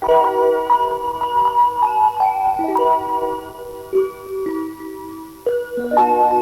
Thank you.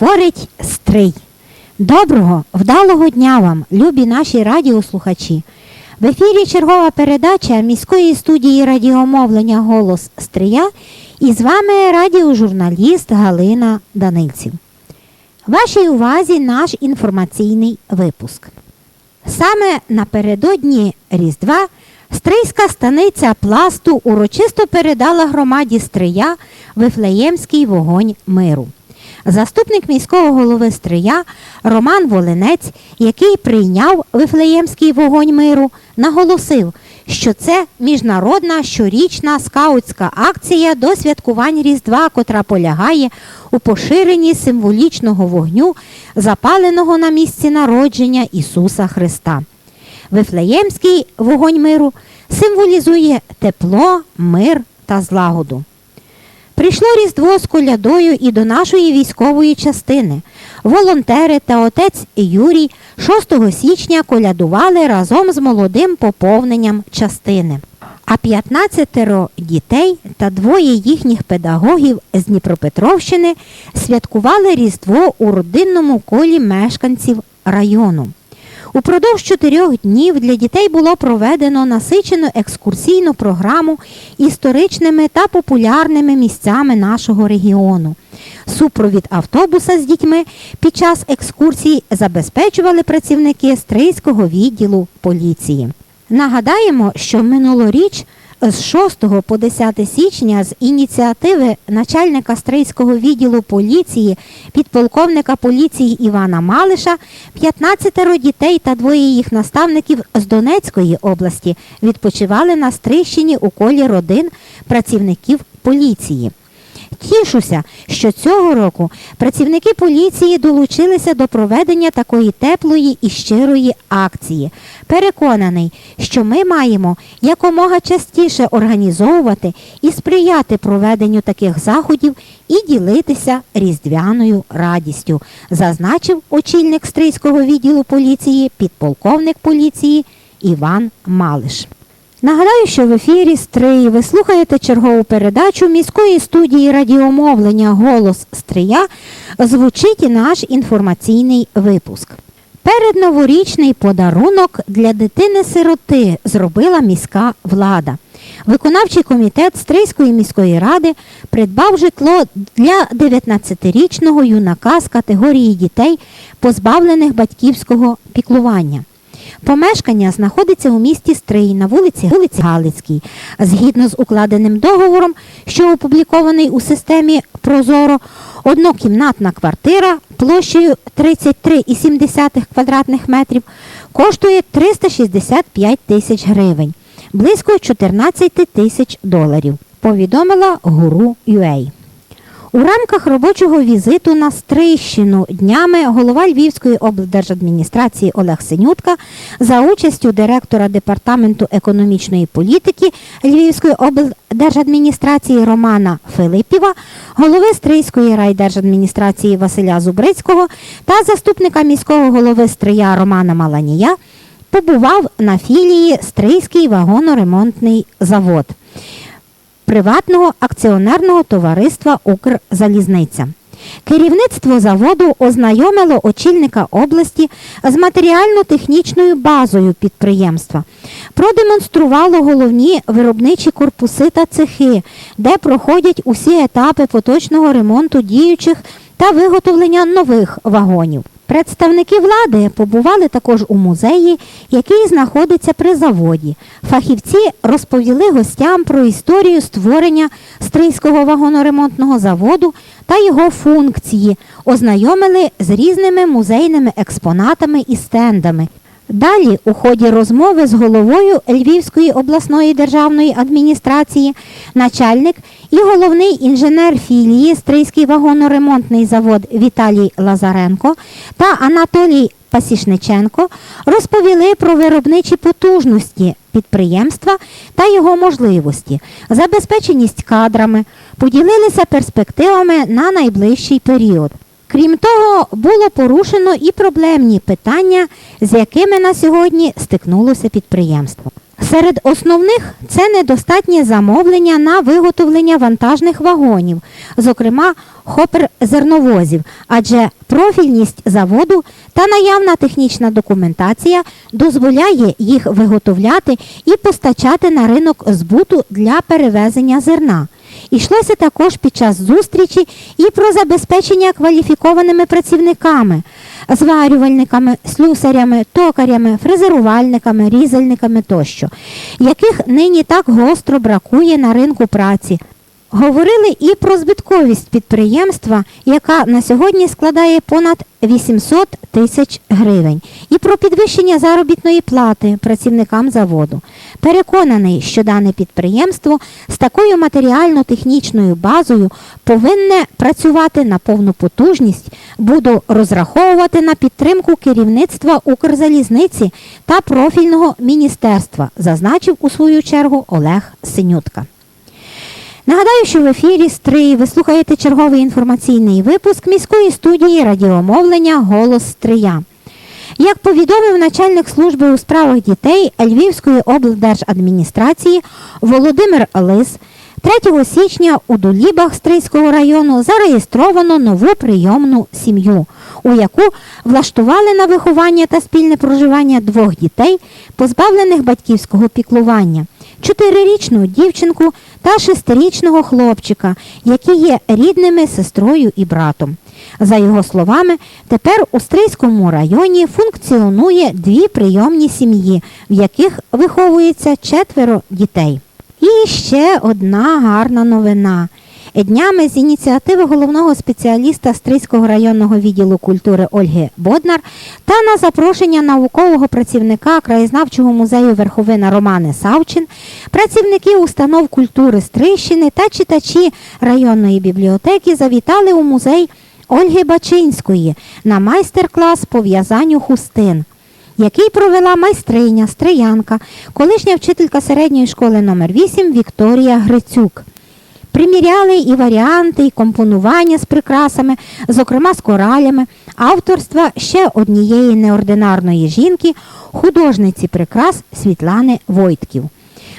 Говорить Стрий. Доброго, вдалого дня вам, любі наші радіослухачі. В ефірі чергова передача міської студії радіомовлення Голос Стрия і з вами радіожурналіст Галина Данильців. Вашій увазі наш інформаційний випуск. Саме напередодні Різдва Стрийська станиця пласту урочисто передала громаді Стрия Вифлеємський вогонь миру. Заступник міського голови Стрия Роман Волинець, який прийняв Вифлеємський вогонь миру, наголосив, що це міжнародна щорічна скаутська акція до святкувань Різдва, котра полягає у поширенні символічного вогню, запаленого на місці народження Ісуса Христа. Вифлеємський вогонь миру символізує тепло, мир та злагоду. Прийшло Різдво з колядою і до нашої військової частини. Волонтери та отець Юрій 6 січня колядували разом з молодим поповненням частини. А 15 дітей та двоє їхніх педагогів з Дніпропетровщини святкували Різдво у родинному колі мешканців району. Упродовж чотирьох днів для дітей було проведено насичену екскурсійну програму історичними та популярними місцями нашого регіону. Супровід автобуса з дітьми під час екскурсії забезпечували працівники Стрийського відділу поліції. Нагадаємо, що минулоріч з 6 по 10 січня з ініціативи начальника Стрийського відділу поліції, підполковника поліції Івана Малиша, 15 дітей та двоє їх наставників з Донецької області відпочивали на Стрийщині у колі родин працівників поліції. Тішуся, що цього року працівники поліції долучилися до проведення такої теплої і щирої акції. Переконаний, що ми маємо якомога частіше організовувати і сприяти проведенню таких заходів і ділитися різдвяною радістю, зазначив очільник Стрийського відділу поліції, підполковник поліції Іван Малиш. Нагадаю, що в ефірі Стрий ви слухаєте чергову передачу міської студії радіомовлення Голос Стрия звучить і наш інформаційний випуск. Передноворічний подарунок для дитини-сироти зробила міська влада. Виконавчий комітет Стрийської міської ради придбав житло для 19-річного юнака з категорії дітей, позбавлених батьківського піклування. Помешкання знаходиться у місті Стрий на вулиці, вулиці Галицькій. Згідно з укладеним договором, що опублікований у системі Прозоро, однокімнатна квартира площею 33,7 квадратних метрів коштує 365 тисяч гривень, близько 14 тисяч доларів, повідомила Гуру UA. У рамках робочого візиту на Стрийщину днями голова Львівської облдержадміністрації Олег Синютка за участю директора департаменту економічної політики Львівської облдержадміністрації Романа Филипєва, голови Стрийської райдержадміністрації Василя Зубрицького та заступника міського голови Стрия Романа Маланія побував на філії Стрийський вагоноремонтний завод приватного акціонерного товариства Укрзалізниця. Керівництво заводу ознайомило очільника області з матеріально-технічною базою підприємства, продемонструвало головні виробничі корпуси та цехи, де проходять усі етапи поточного ремонту діючих та виготовлення нових вагонів. Представники влади побували також у музеї, який знаходиться при заводі. Фахівці розповіли гостям про історію створення Стрийського вагоноремонтного заводу та його функції, ознайомили з різними музейними експонатами і стендами. Далі, у ході розмови з головою Львівської обласної державної адміністрації, начальник і головний інженер філії Стрийський вагоноремонтний завод Віталій Лазаренко та Анатолій Пасішниченко розповіли про виробничі потужності підприємства та його можливості, забезпеченість кадрами, поділилися перспективами на найближчий період. Крім того, було порушено і проблемні питання, з якими на сьогодні стикнулося підприємство. Серед основних це недостатнє замовлення на виготовлення вантажних вагонів, зокрема хопер зерновозів, адже профільність заводу та наявна технічна документація дозволяє їх виготовляти і постачати на ринок збуту для перевезення зерна. Ішлося також під час зустрічі і про забезпечення кваліфікованими працівниками, зварювальниками, слюсарями, токарями, фрезерувальниками, різальниками тощо, яких нині так гостро бракує на ринку праці. Говорили і про збитковість підприємства, яка на сьогодні складає понад 800 тисяч гривень, і про підвищення заробітної плати працівникам заводу. Переконаний, що дане підприємство з такою матеріально-технічною базою повинне працювати на повну потужність, буду розраховувати на підтримку керівництва Укрзалізниці та профільного міністерства, зазначив у свою чергу Олег Синютка. Нагадаю, що в ефірі Стрий ви слухаєте черговий інформаційний випуск міської студії радіомовлення Голос Стрия. Як повідомив начальник служби у справах дітей Львівської облдержадміністрації Володимир Лис, 3 січня у Дулібах Стрийського району зареєстровано нову прийомну сім'ю, у яку влаштували на виховання та спільне проживання двох дітей, позбавлених батьківського піклування, чотирирічну дівчинку та шестирічного хлопчика, які є рідними сестрою і братом. За його словами, тепер у Стрийському районі функціонує дві прийомні сім'ї, в яких виховується четверо дітей. І ще одна гарна новина. Днями з ініціативи головного спеціаліста Стрийського районного відділу культури Ольги Боднар та на запрошення наукового працівника краєзнавчого музею Верховина Романи Савчин, працівники установ культури Стрийщини та читачі районної бібліотеки завітали у музей Ольги Бачинської на майстер-клас по в'язанню хустин який провела майстриня, стриянка, колишня вчителька середньої школи номер 8 Вікторія Грицюк. Приміряли і варіанти, і компонування з прикрасами, зокрема з коралями, авторства ще однієї неординарної жінки, художниці прикрас Світлани Войтків.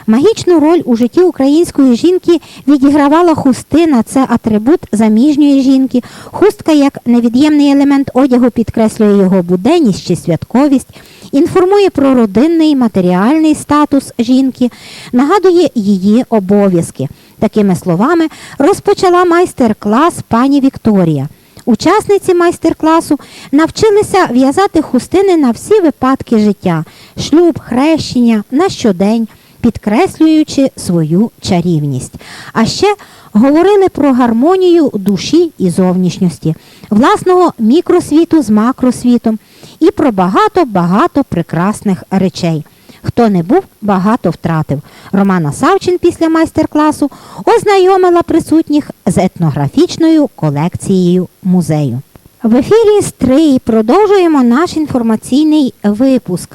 Магічну роль у житті української жінки відігравала хустина, це атрибут заміжньої жінки. Хустка як невід'ємний елемент одягу підкреслює його буденність чи святковість, інформує про родинний матеріальний статус жінки, нагадує її обов'язки. Такими словами розпочала майстер-клас пані Вікторія. Учасниці майстер-класу навчилися в'язати хустини на всі випадки життя шлюб, хрещення, на щодень підкреслюючи свою чарівність. А ще говорили про гармонію душі і зовнішньості, власного мікросвіту з макросвітом і про багато-багато прекрасних речей. Хто не був, багато втратив. Романа Савчин після майстер-класу ознайомила присутніх з етнографічною колекцією музею. В ефірі Стрий продовжуємо наш інформаційний випуск.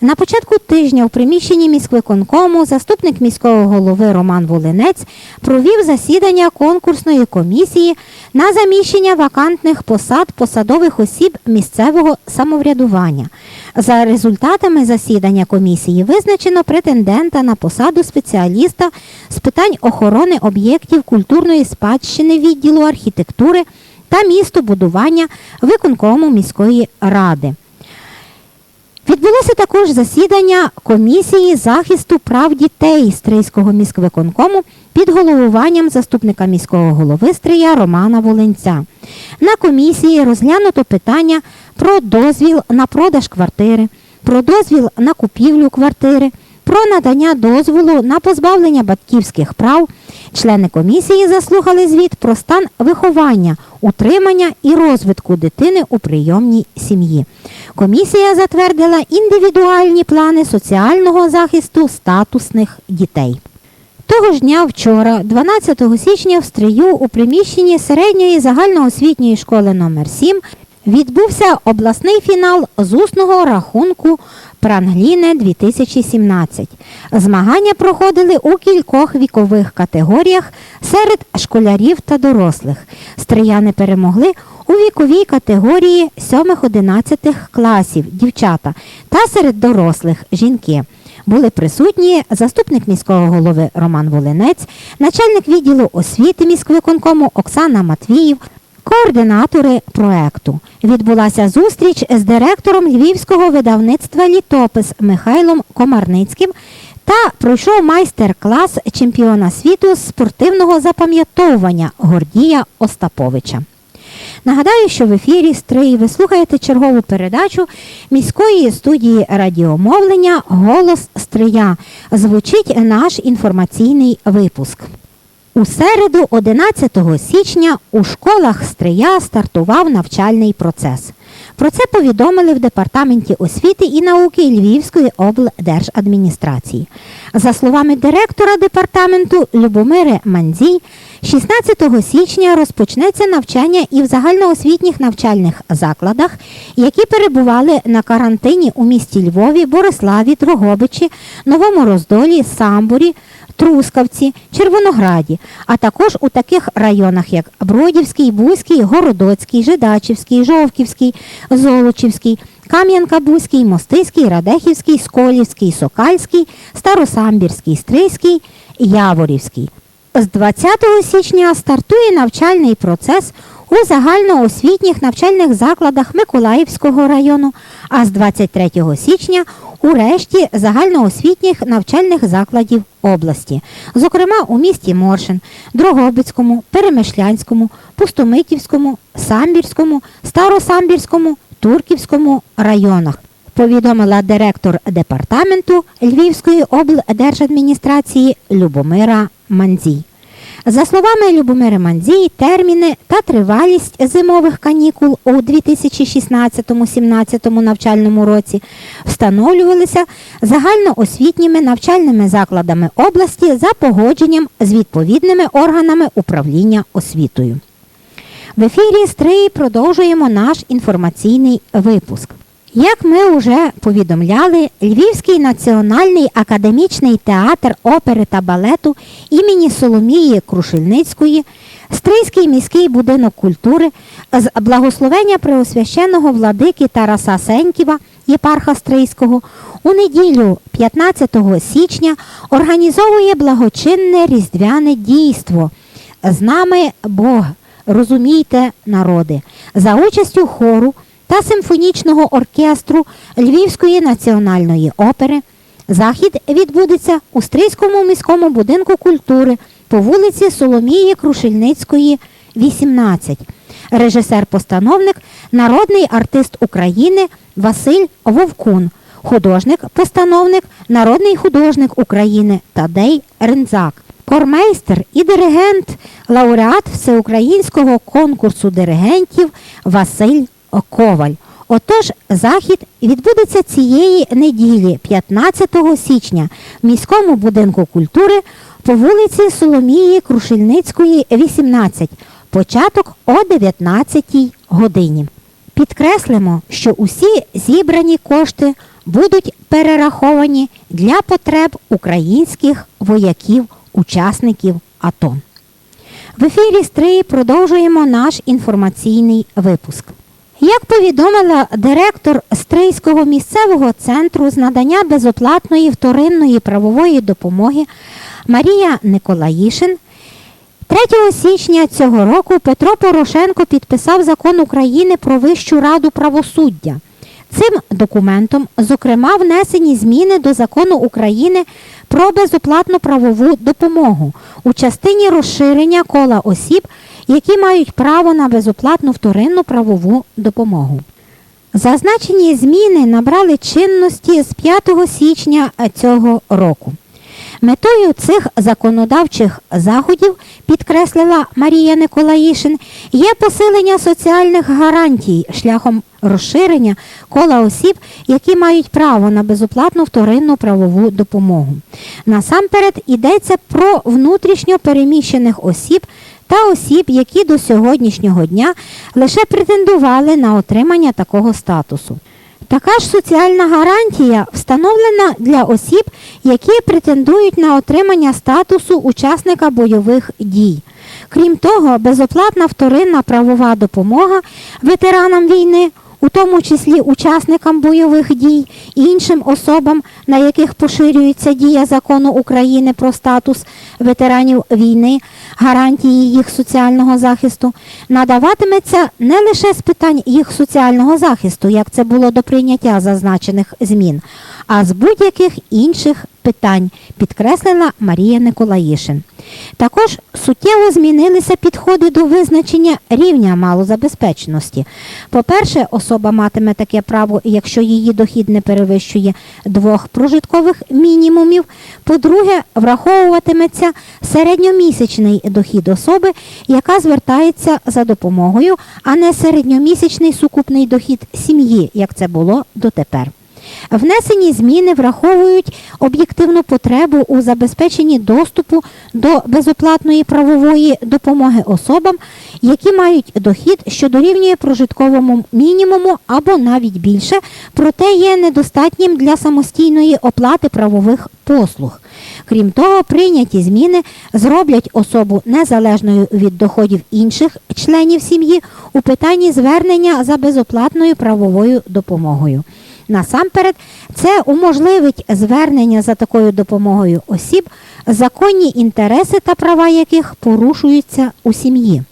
На початку тижня у приміщенні міськвиконкому заступник міського голови Роман Волинець провів засідання конкурсної комісії на заміщення вакантних посад посадових осіб місцевого самоврядування. За результатами засідання комісії визначено претендента на посаду спеціаліста з питань охорони об'єктів культурної спадщини відділу архітектури та містобудування виконкому міської ради. Відбулося також засідання комісії захисту прав дітей Стрийського міськвиконкому під головуванням заступника міського голови Стрия Романа Волинця. На комісії розглянуто питання про дозвіл на продаж квартири, про дозвіл на купівлю квартири, про надання дозволу на позбавлення батьківських прав. Члени комісії заслухали звіт про стан виховання, утримання і розвитку дитини у прийомній сім'ї. Комісія затвердила індивідуальні плани соціального захисту статусних дітей. Того ж дня вчора, 12 січня, в Стрию у приміщенні середньої загальноосвітньої школи номер 7 відбувся обласний фінал з усного рахунку Прангліне 2017. Змагання проходили у кількох вікових категоріях серед школярів та дорослих. Стрияни перемогли у віковій категорії 7-11 класів дівчата та серед дорослих жінки. Були присутні заступник міського голови Роман Волинець, начальник відділу освіти міськвиконкому Оксана Матвіїв, координатори проекту. Відбулася зустріч з директором львівського видавництва Літопис Михайлом Комарницьким та пройшов майстер-клас чемпіона світу з спортивного запам'ятовування Гордія Остаповича. Нагадаю, що в ефірі Стрий ви слухаєте чергову передачу міської студії радіомовлення Голос Стрия. Звучить наш інформаційний випуск. У середу, 11 січня, у школах Стрия стартував навчальний процес. Про це повідомили в Департаменті освіти і науки Львівської облдержадміністрації. За словами директора департаменту Любомири Мандзій, 16 січня розпочнеться навчання і в загальноосвітніх навчальних закладах, які перебували на карантині у місті Львові, Бориславі, Дрогобичі, Новому Роздолі, Самбурі, Трускавці, Червонограді, а також у таких районах, як Бродівський, Бузький, Городоцький, Жидачівський, Жовківський, Золочівський, Кам'янка-Бузький, Мостиський, Радехівський, Сколівський, Сокальський, Старосамбірський, Стрийський, Яворівський. З 20 січня стартує навчальний процес у загальноосвітніх навчальних закладах Миколаївського району, а з 23 січня у решті загальноосвітніх навчальних закладів області, зокрема у місті Моршин, Дрогобицькому, Перемишлянському, Пустомитівському, Самбірському, Старосамбірському, Турківському районах. Повідомила директор департаменту Львівської облдержадміністрації Любомира Мандзій. За словами Любомири Мандзій, терміни та тривалість зимових канікул у 2016-17 навчальному році встановлювалися загальноосвітніми навчальними закладами області за погодженням з відповідними органами управління освітою. В ефірі Стрий продовжуємо наш інформаційний випуск. Як ми вже повідомляли, Львівський національний академічний театр опери та балету імені Соломії Крушельницької, Стрийський міський будинок культури з благословення преосвященого владики Тараса Сеньківа, єпарха Стрийського, у неділю 15 січня організовує благочинне різдвяне дійство. З нами Бог, розумійте, народи, за участю хору та симфонічного оркестру Львівської національної опери. Захід відбудеться у Стрийському міському будинку культури по вулиці Соломії Крушельницької, 18. Режисер-постановник, народний артист України Василь Вовкун, художник-постановник, народний художник України Тадей Рензак, кормейстер і диригент, лауреат всеукраїнського конкурсу диригентів Василь Коваль. Отож, захід відбудеться цієї неділі, 15 січня, в міському будинку культури по вулиці Соломії Крушельницької, 18. Початок о 19 годині. Підкреслимо, що усі зібрані кошти будуть перераховані для потреб українських вояків-учасників АТО. В ефірі Стрий продовжуємо наш інформаційний випуск. Як повідомила директор Стрийського місцевого центру з надання безоплатної вторинної правової допомоги Марія Николаїшин, 3 січня цього року Петро Порошенко підписав закон України про Вищу раду правосуддя. Цим документом, зокрема, внесені зміни до закону України про безоплатну правову допомогу у частині розширення кола осіб, які мають право на безоплатну вторинну правову допомогу. Зазначені зміни набрали чинності з 5 січня цього року. Метою цих законодавчих заходів, підкреслила Марія Николаїшин, є посилення соціальних гарантій шляхом розширення кола осіб, які мають право на безоплатну вторинну правову допомогу. Насамперед йдеться про внутрішньо переміщених осіб та осіб, які до сьогоднішнього дня лише претендували на отримання такого статусу. Така ж соціальна гарантія встановлена для осіб, які претендують на отримання статусу учасника бойових дій. Крім того, безоплатна вторинна правова допомога ветеранам війни, у тому числі учасникам бойових дій іншим особам, на яких поширюється дія закону України про статус ветеранів війни, гарантії їх соціального захисту, надаватиметься не лише з питань їх соціального захисту, як це було до прийняття зазначених змін, а з будь-яких інших питань, підкреслила Марія Николаїшин. Також суттєво змінилися підходи до визначення рівня малозабезпеченості. По-перше, особа матиме таке право, якщо її дохід не перевищує двох прожиткових мінімумів. По-друге, враховуватиметься середньомісячний дохід особи, яка звертається за допомогою, а не середньомісячний сукупний дохід сім'ї, як це було дотепер. Внесені зміни враховують об'єктивну потребу у забезпеченні доступу до безоплатної правової допомоги особам, які мають дохід, що дорівнює прожитковому мінімуму або навіть більше, проте є недостатнім для самостійної оплати правових послуг. Крім того, прийняті зміни зроблять особу незалежною від доходів інших членів сім'ї у питанні звернення за безоплатною правовою допомогою. Насамперед, це уможливить звернення за такою допомогою осіб, законні інтереси та права яких порушуються у сім'ї.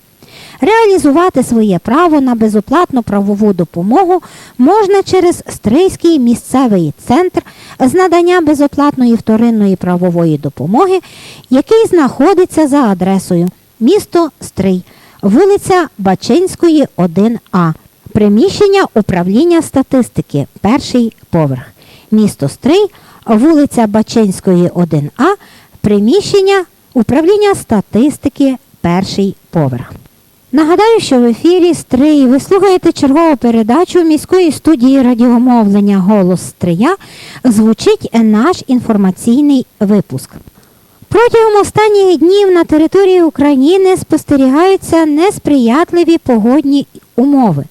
Реалізувати своє право на безоплатну правову допомогу можна через Стрийський місцевий центр з надання безоплатної вторинної правової допомоги, який знаходиться за адресою місто Стрий, вулиця Бачинської, 1А. Приміщення управління статистики, перший поверх. Місто Стрий, вулиця Бачинської, 1А, приміщення управління статистики, перший поверх. Нагадаю, що в ефірі Стрий ви слухаєте чергову передачу міської студії радіомовлення Голос Стрия. Звучить наш інформаційний випуск. Протягом останніх днів на території України спостерігаються несприятливі погодні умови.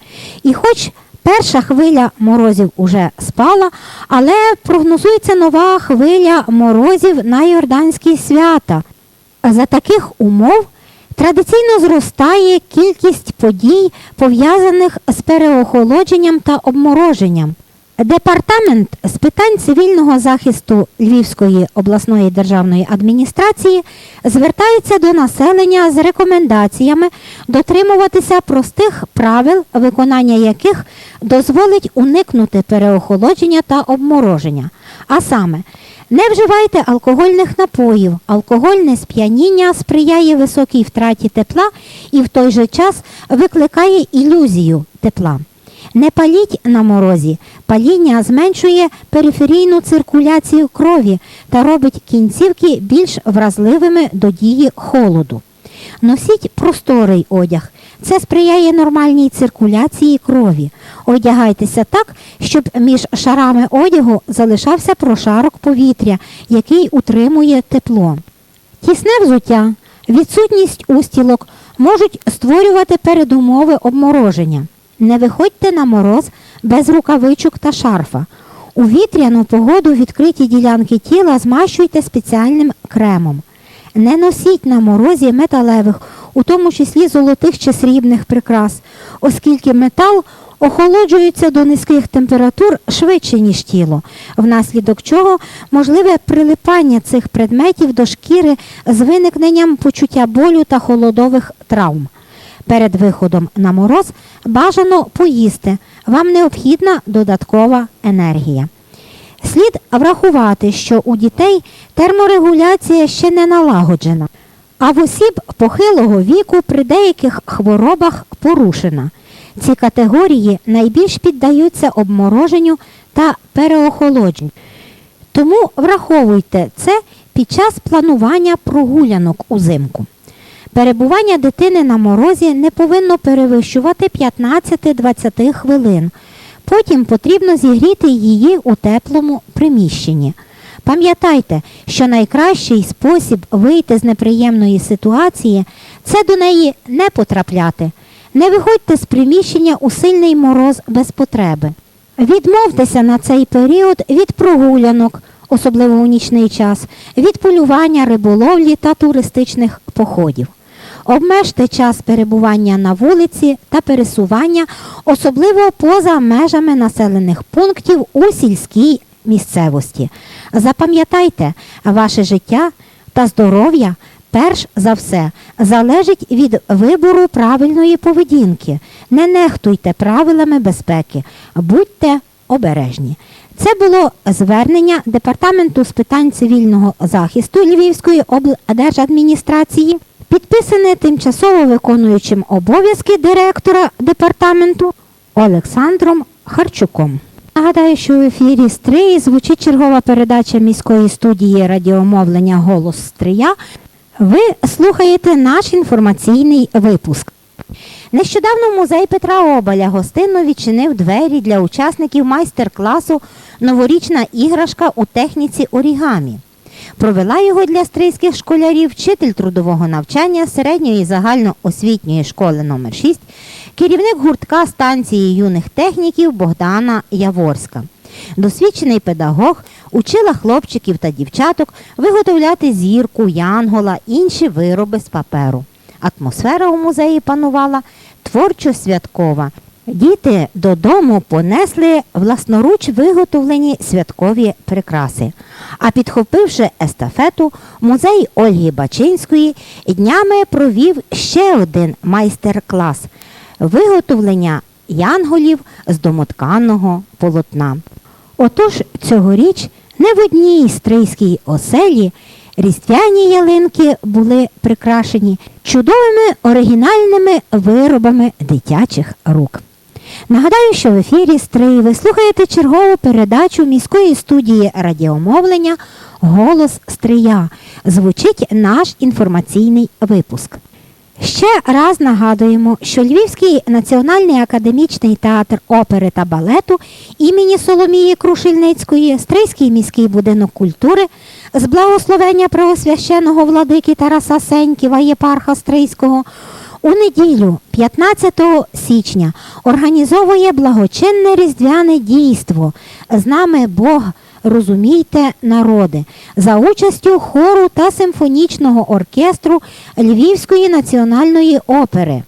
І хоч перша хвиля морозів уже спала, але прогнозується нова хвиля морозів на Йорданські свята. За таких умов традиційно зростає кількість подій, пов'язаних з переохолодженням та обмороженням. Департамент з питань цивільного захисту Львівської обласної державної адміністрації звертається до населення з рекомендаціями дотримуватися простих правил, виконання яких дозволить уникнути переохолодження та обмороження. А саме, не вживайте алкогольних напоїв. Алкогольне сп'яніння сприяє високій втраті тепла і в той же час викликає ілюзію тепла. Не паліть на морозі. Паління зменшує периферійну циркуляцію крові та робить кінцівки більш вразливими до дії холоду. Носіть просторий одяг. Це сприяє нормальній циркуляції крові. Одягайтеся так, щоб між шарами одягу залишався прошарок повітря, який утримує тепло. Тісне взуття, відсутність устілок можуть створювати передумови обмороження. Не виходьте на мороз без рукавичок та шарфа. У вітряну погоду відкриті ділянки тіла змащуйте спеціальним кремом. Не носіть на морозі металевих, у тому числі золотих чи срібних прикрас, оскільки метал охолоджується до низьких температур швидше, ніж тіло, внаслідок чого можливе прилипання цих предметів до шкіри з виникненням почуття болю та холодових травм. Перед виходом на мороз бажано поїсти. Вам необхідна додаткова енергія. Слід врахувати, що у дітей терморегуляція ще не налагоджена, а в осіб похилого віку при деяких хворобах порушена. Ці категорії найбільш піддаються обмороженню та переохолодженню. Тому враховуйте це під час планування прогулянок узимку. Перебування дитини на морозі не повинно перевищувати 15-20 хвилин. Потім потрібно зігріти її у теплому приміщенні. Пам'ятайте, що найкращий спосіб вийти з неприємної ситуації це до неї не потрапляти. Не виходьте з приміщення у сильний мороз без потреби. Відмовтеся на цей період від прогулянок, особливо у нічний час, від полювання, риболовлі та туристичних походів. Обмежте час перебування на вулиці та пересування, особливо поза межами населених пунктів у сільській місцевості. Запам'ятайте, ваше життя та здоров'я перш за все залежить від вибору правильної поведінки. Не нехтуйте правилами безпеки, будьте обережні. Це було звернення Департаменту з питань цивільного захисту Львівської облдержадміністрації, підписане тимчасово виконуючим обов'язки директора департаменту Олександром Харчуком. Нагадаю, що в ефірі Стрий звучить чергова передача міської студії радіомовлення Голос Стрия. Ви слухаєте наш інформаційний випуск. Нещодавно музей Петра Обаля гостинно відчинив двері для учасників майстер-класу Новорічна іграшка у техніці орігамі. Провела його для стрийських школярів вчитель трудового навчання середньої загальноосвітньої школи номер 6 керівник гуртка станції юних техніків Богдана Яворська. Досвідчений педагог учила хлопчиків та дівчаток виготовляти зірку, янгола, інші вироби з паперу. Атмосфера у музеї панувала творчо-святкова. Діти додому понесли власноруч виготовлені святкові прикраси. А підхопивши естафету, музей Ольги Бачинської днями провів ще один майстер-клас виготовлення янголів з домотканого полотна. Отож, цьогоріч не в одній стрийській оселі різдвяні ялинки були прикрашені чудовими оригінальними виробами дитячих рук. Нагадаю, що в ефірі Стрий ви слухаєте чергову передачу міської студії радіомовлення Голос Стрия. Звучить наш інформаційний випуск. Ще раз нагадуємо, що Львівський національний академічний театр опери та балету імені Соломії Крушельницької, Стрийський міський будинок культури з благословення преосвященого владики Тараса Сеньківа, єпарха Стрийського, у неділю, 15 січня, організовує благочинне різдвяне дійство. З нами Бог. Розумійте, народи за участю хору та симфонічного оркестру Львівської національної опери.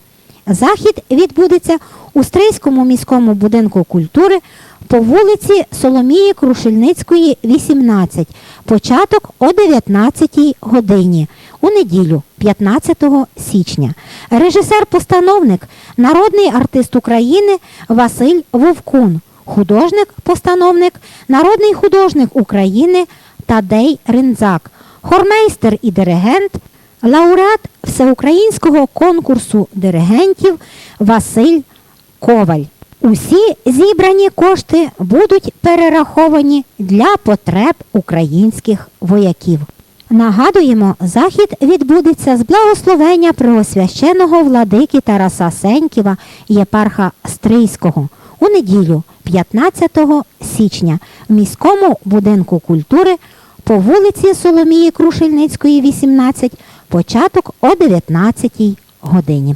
Захід відбудеться у Стрийському міському будинку культури по вулиці Соломії Крушельницької, 18. Початок о 19 годині у неділю, 15 січня. Режисер-постановник, народний артист України Василь Вовкун. Художник-постановник, народний художник України Тадей Ринзак, хормейстер і диригент, лауреат всеукраїнського конкурсу диригентів Василь Коваль. Усі зібрані кошти будуть перераховані для потреб українських вояків. Нагадуємо, захід відбудеться з благословення Преосвященого владики Тараса Сеньківа, єпарха Стрийського у неділю 15 січня в міському будинку культури по вулиці Соломії Крушельницької, 18, початок о 19 годині.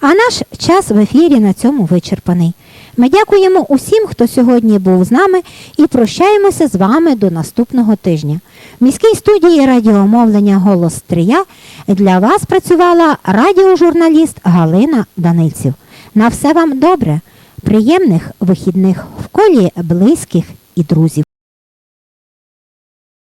А наш час в ефірі на цьому вичерпаний. Ми дякуємо усім, хто сьогодні був з нами, і прощаємося з вами до наступного тижня. В міській студії радіомовлення Голос Стрия для вас працювала радіожурналіст Галина Данильців. На все вам добре, приємних вихідних в колі близьких і друзів.